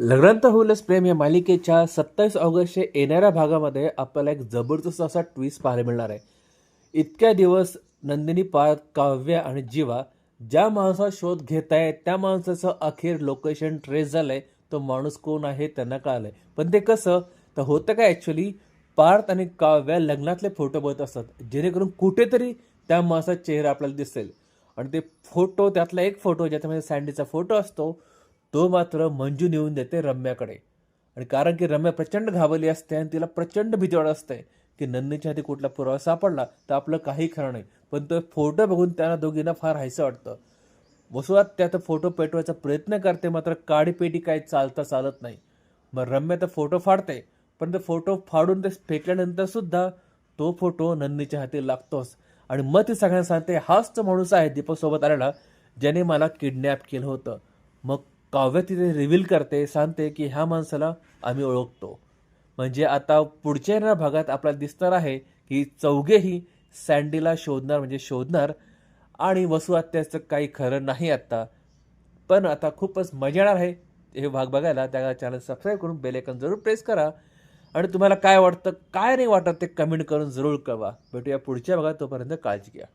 लग्नांत होईलच प्रेम. या मालिकेच्या सत्तावीस ऑगस्टच्या येणाऱ्या भागामध्ये आपल्याला एक जबरदस्त असा ट्विस्ट पाहायला मिळणार आहे. इतक्या दिवस नंदिनी पार्थ काव्य आणि जीवा ज्या माणसाचा शोध घेत आहे त्या माणसाचं अखेर लोकेशन ट्रेस झालं आहे तो माणूस कोण आहे त्यांना कळालंय. पण ते कसं तर होतं काय ॲक्च्युली पार्थ आणि काव्य लग्नातले फोटो बघत असतात. जेणेकरून कुठेतरी त्या माणसाचा चेहरा आपल्याला दिसेल. आणि ते फोटो त्यातला एक फोटो ज्याच्यामध्ये सँडीचा फोटो असतो तो मात्र मंजू नेऊन देते रम्याकडे. आणि कारण की रम्या प्रचंड घाबरली असते आणि तिला प्रचंड भीती वाटत असते की नंदीच्या हाती कुठला पुरावा सापडला तर आपलं काही खरं नाही. पण तो फोटो बघून त्यांना दोघींना फार हायचं वाटतं. वसुवात त्यात फोटो पेटवायचा प्रयत्न करते मात्र काडीपेटी काही चालता चालत नाही. मग रम्या तर फोटो फाडते पण ते फोटो फाडून ते फेकल्यानंतर सुद्धा तो फोटो नंदीच्या हाती लागतोच. आणि मग ती सगळ्यांना सांगते हाच तो माणूस आहे दीपकसोबत आलेला ज्याने मला किडनॅप केलं होतं. मग काव्य तिथे रिव्हील करते सांगते की ह्या माणसाला आम्ही ओळखतो. म्हणजे आता पुढच्या येणाऱ्या भागात आपल्याला दिसणार आहे की चौघेही सँडीला शोधणार म्हणजे शोधणार. आणि वसुहत्याचं काही खरं नाही आत्ता पण आता खूपच मजा येणार आहे हे भाग बघायला. त्या चॅनल सबस्क्राईब करून बेलेकन जरूर प्रेस करा. आणि तुम्हाला काय वाटतं काय नाही वाटत ते कमेंट करून जरूर कळवा. भेटूया पुढच्या भागात तोपर्यंत काळजी घ्या.